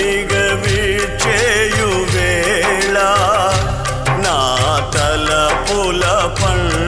నిగవీక్షేయు వేళ నా తల పుల పండు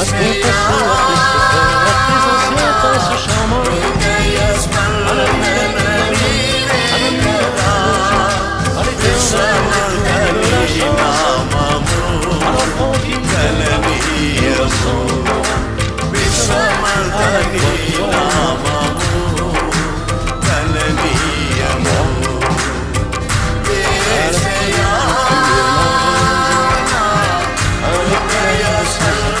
As quintas-feiras